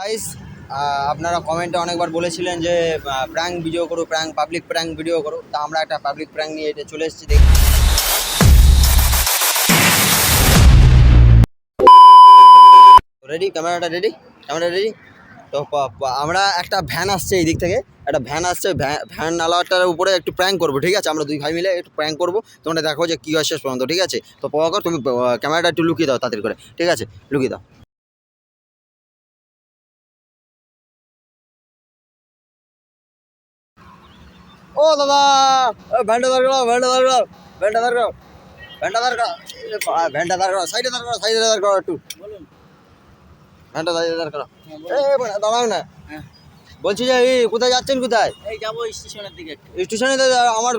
Guys আপনারা কমেন্টে অনেকবার বলেছিলেন যে প্র্যাঙ্ক ভিডিও করো প্র্যাঙ্ক পাবলিক প্র্যাঙ্ক ভিডিও করো। তা আমরা একটা পাবলিক প্র্যাঙ্ক নিয়ে এটা চলে এসেছি, দেখি। রেডি ক্যামেরাটা রেডি ক্যামেরা রেডি তো আমরা একটা ভ্যান আসছে এই দিক থেকে। একটা ভ্যান আসছে ভ্যা- ভ্যান নালাটার উপরে একটু প্র্যাঙ্ক করব, ঠিক আছে? আমরা দুই ভাই মিলে একটু প্র্যাঙ্ক করব। তোমরা দেখো যে কী হয় শেষ পর্যন্ত, ঠিক আছে? তো পকার তুমি ক্যামেরাটা একটু লুকিয়ে দাও তাড়াতাড়ি করে, ঠিক আছে? লুকিয়ে দাও। ও দাদা ভ্যানটা দাঁড় করো ভ্যানটা দাঁড় করো ভ্যানটা দাঁড় করো ভ্যানটা দাঁড় করো এ বাবা, ভ্যানটা দাঁড় সাইডে দাঁড় করো সাইডে দাঁড় করো একটু ভ্যানটা সাইডে দাঁড় এ দাঁড়াও না বলছি যে এই কোথায় যাচ্ছেন কোথায় এই যাব স্টেশনের দিকে স্টেশনে তো আমার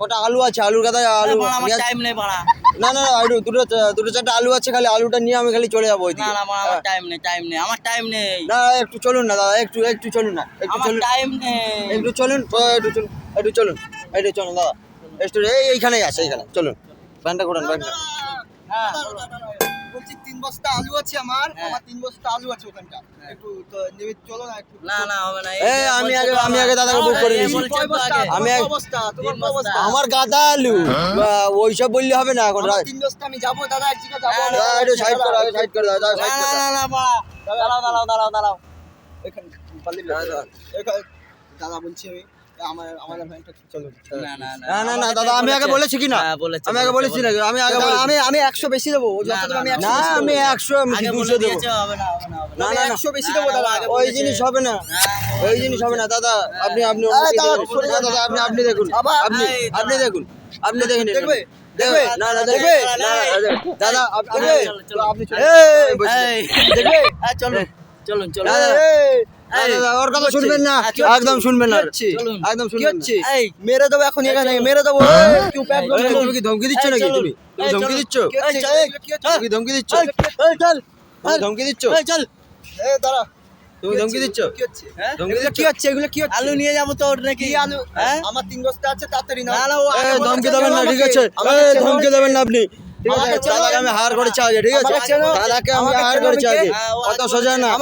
কটা আলু আছে আলুর কথা আলু আমার টাইম নেই বাড়া না না আলু দুটো দুটো চারটে আলু আছে খালি আলুটা নিয়ে আমি খালি চলে যাব না ওইদিকে না আমার টাইম নেই টাইম নেই আমার টাইম নেই না একটু চলুন না দাদা একটু একটু চলুন না একটু চলুন টাইম নেই একটু চলুন একটু চলুন একটু চলুন একটু চলুন দাদা। একটু এই এইখানেই আছে এইখানে। চলুন প্যান্টটা ঘোরান প্যান্টটা হ্যাঁ। বলছি তিন বস্তা আলু আছে আমার হ্যাঁ। আমার তিন বস্তা আলু আছে ওখানটা একটু তো নেবে চলো না একটু। না না হবে না এই, আমি আগে আমি আগে দাদাকে বুক করে নিয়েছি। বলছে তো বস্তা, আগে। আমি তোমার এক- বস্তা তোমার তিন বস্তা। বস্তা। আমার গাদা আলু। বা, ওইসব বললে হবে না এখন তিন বস্তা আমি যাব দাদা এক জায়গায় যাব একটু সাইড করো আগে সাইড করে দাদা না সাইড না না না দাঁড়াও দাঁড়াও দাঁড়াও দাঁড়াও এখানে পারলি দাদা, দাদা বলছি আমি। চলো না না না না না দাদা আমি আগে বলেছি। কি না হ্যাঁ, আমি আগে বলেছি নাকি? আমি আগে আমি আমি একশো বেশি দেবো। না, আমি একশো না দুশো দেবো। না না না। না না না। একশো বেশি দেবো দাদা। ওই জিনিস হবে না। হ্যাঁ, ওই জিনিস হবে না দাদা। আপনি আপনি দাদা, দেখুন। না, আপনি আপনি দেখুন। আপনি আপনি দেখুন। আপনি দেখে দেখবে? দেখবে। না না দেখবে? না, না, দাদা আপনি দেখবে? চলো, চলো। আপনি ওর কথা শুনবেন না। একদম শুনবেন না। একদম শুনবেন না। মেরে দেবো এখন এখানে মেরে দেবো। তুমি কি ধমকি দিচ্ছ নাকি তুমি? তুমি ধমকি দিচ্ছ? তুমি ধমকি দিচ্ছ? এই, এই, চল। তুমি ধমকি দিচ্ছ? চল। দাঁড়া। তুমি কি ধমকি হচ্ছে? দিচ্ছ? কি হচ্ছে? এগুলো কি হচ্ছে? আলু নিয়ে যাব তো নাকি? আলু? হ্যাঁ? আমার তিন বস্তা আছে তাড়াতাড়ি না ধমকি দেবেন না ঠিক আছে। ধমকি দেবেন না আপনি। ঠিক আছে দাদাকে আমি হার করেছি আগে ঠিক আছে? আমাকে দাদাকে আমি হার করেছি নাকি? আগে হ্যাঁ, অত সোজা না হ্যাঁ,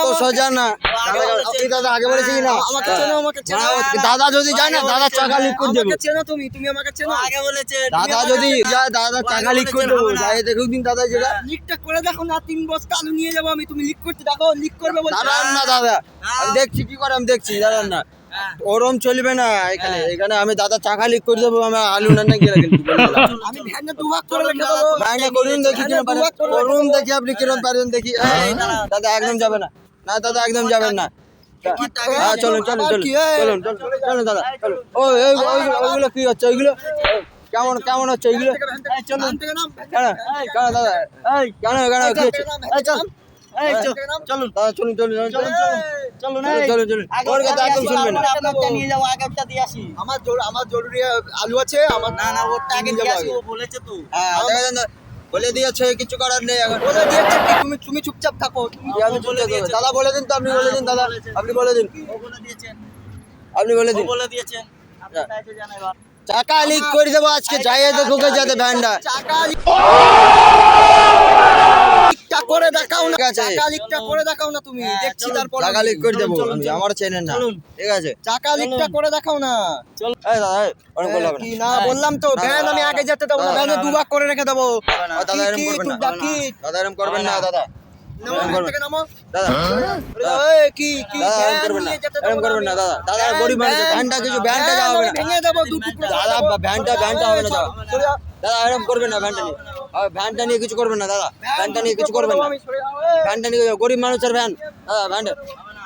অত সোজা না। আগে দাদা- আগে বলেছি না? না, দাদা যদি যায় না দাদা চাকা লিক করে দেবো। তুমি তুমি আমাকে ও চেনো। আগে বলেছে দাদা যদি যায় দাদা চাকা লিক করে দেবো। হবে যাই দেখুক দিন দাদা যেটা। লিকটা করে দেখো না তিন বস্তা আলু নিয়ে যাব আমি তুমি লিক করতে দেখো লিক করবে বলছো। না দাদা। আমি দেখছি কি করে আমি দেখছি দাঁড়ান না। হ্যাঁ। ওরম চলবে না এখানে। এখানে আমি দাদা চাকা লিক করে দেবো আমি আলু না গেলে করুন দেখি করুন দেখি আপনি কিরম পারেন দেখি। দাদা। একদম যাবে না। না দাদা একদম যাবেন না। হ্যাঁ চলুন চলুন চলুন? চলুন চলুন দাদা ও ওইগুলো কি হচ্ছে? ওইগুলো? কেমন কেমন হচ্ছে? ওইগুলো? কেন? কেন দাদা? কেন কেন কি হচ্ছে? চল। এই, ভ্যান চল, থেকে নাম। চলুন চলুন চলুন চলুন চলুন। চলুন চলুন, চলুন, চলুন। ওর কথা একদম শুনবেন নিয়ে যাব আগেরটা দিয়ে আসি। আমার জরুরি আমার জরুরি আলু আছে আমার না না ওরটা আগে দিয়ে আসি ও বলেছে তো। হ্যাঁ বলে দিয়েছে কিছু করার নেই এখন। বলে দিয়েছে কি? তুমি তুমি চুপচাপ থাকো আমি বলে দিয়েছি। দাদা বলে দিন তো আপনি বলে দিন দাদা। আপনি বলে দিন। ও বলে দিয়েছেন আপনি বলে দিন। বলে দিয়েছেন জানাই চাকা লিক করে দেবো আজকে যাই যাইয়ে দেখুকে যাতে ভ্যানটা। চাকা ঠিক আছে। চাকা লিকটা করে দেখাও না তুমি। হ্যাঁ, দেখছি তারপর। চাকা লিক করে দেবো আমার চেনেন না। ঠিক আছে। চাকা লিকটা করে দেখাও না। এই দাদা এই, ওরম কি না না বললাম তো। ভ্যান আমি আগে যেতে দেবো না না, ভ্যানে না, করে রেখে দেবো। দাদা এরম করবেন না। দাদা এরম করবেন না দাদা। গরিব মানুষ ভ্যানটা কিছু ভ্যানটা যাওয়া হবে না। ভেঙে দেবো দু টুকরো করে দাদা ভ্যানটা ভ্যানটা হবে না দাদা এরকম করবে করবেন না ভ্যানটা নিয়ে। ভ্যানটা নিয়ে কিছু করবেন না দাদা। ভ্যানটা নিয়ে কিছু করবেন না। ভ্যানটা নিয়ে গরিব মানুষের ভ্যান। দাদা ভ্যান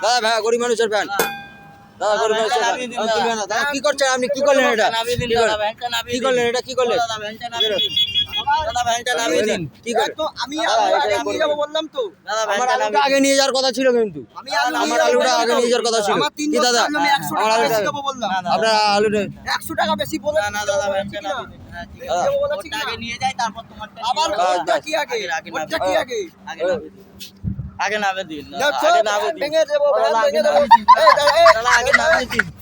দাদা ভাই গরিব মানুষের ভ্যান। দাদা গরিব মানুষের ভ্যান। দাদা। দাদা কি করছেন? আপনি কি করলেন এটা? কি করলেন? এটা কি করলেন? আমি বললাম তো। আমার আলুটা আগে নিয়ে যাওয়ার কথা ছিল কিন্তু। আমার আলুটা আগে নিয়ে যাওয়ার কথা ছিল। কি দাদা? আলু আমি একশো আমার আলুটা বেশি দেবো বললাম। না, না, আপনার আলুটা একশো টাকা বেশি বলে না না দাদা ভ্যানটা ঠিক না? নামিয়ে দিন। হ্যাঁ? আগে নিয়ে যাই তারপর আবার। কি কি দিন। আগে আগে দিন আগে নামিয়ে দিন আগে চল, দিন ভেঙে দেবো দাদা, ভ্যান আগে ভেঙে দেবো। এই, দাদা আগে নামিয়ে দিন দাদা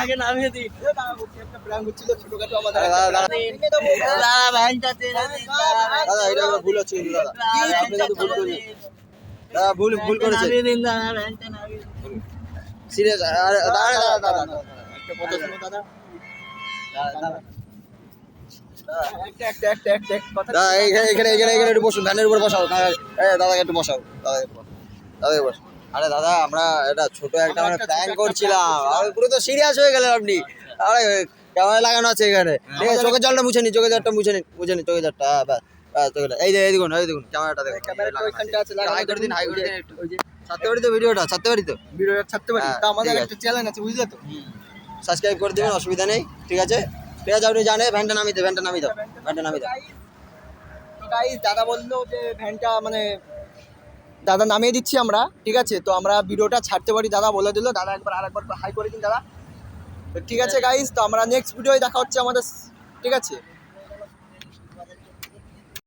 আগে নামিয়ে দিন এই, দাঁড়া, বলছি, একটা prank হচ্ছিল, ছোটখাটো আমাদের দাদা, দাদা, দাদা। ভেঙে দেবো, ভ্যান। দাদা ভ্যানটা ছেড়ে দিন দাদা দাদা এটা আমার ভুল হচ্ছে দাদা দাদা, আপনি কিন্তু ভুল করলেন দাদা ভুল ভুল করেছে নামিয়ে দিন দাদা ভ্যানটা নামিয়ে দিন। সিরিয়াস দাঁড়া দাঁড়া দাঁড়া দাঁড়া একটা কথা শোনো দাদা দাঁড়া একটা একটা একটা একটা একটা কথা দাদা এখানে এখানে এখানে একটু বসুন ভ্যানের উপর বসাও দাদাকে একটু বসাও দাদা দাদা বস আরে দাদা আমরা এটা ছোট একটা মানে প্ল্যান করছিলাম। আরে পুরো তো সিরিয়াস হয়ে গেলেন আপনি। আরে ক্যামেরা লাগানো আছে এখানে? ঠিক আছে চোখের জলটা মুছে নিন চোখের জলটা মুছে নি মুছে নিন চোখের জলটা হ্যাঁ ব্যাস। এই যে এই দেখুন এই দেখুন ক্যামেরাটা দেখুন ক্যামেরাটা ওইখানটা আছে হাই করে দিন হাই করে দিন। ওই যে ছাড়তে পারি তো ভিডিওটা ছাড়তে পারি তো? ভিডিওটা ছাড়তে পারি হ্যাঁ, তা আমাদের একটা চ্যানেল আছে বুঝলে তো? সাবস্ক্রাইব করে দেবেন অসুবিধা নেই ঠিক আছে? ঠিক আছে আপনি জানে ভ্যানটা নামিয়ে দাও ভ্যানটা নামিয়ে দাও ভ্যানটা নামিয়ে দাও। তো গাইস দাদা বলল যে ভ্যানটা মানে দাদা নামিয়ে দিচ্ছি আমরা ঠিক আছে? তো আমরা ভিডিওটা ছাড়তে পারি দাদা বলে দিল দাদা একবার আর একবার হাই করে দিন দাদা। তো ঠিক আছে গাইস তো আমরা নেক্সট ভিডিওয় দেখা হচ্ছে আমাদের ঠিক আছে?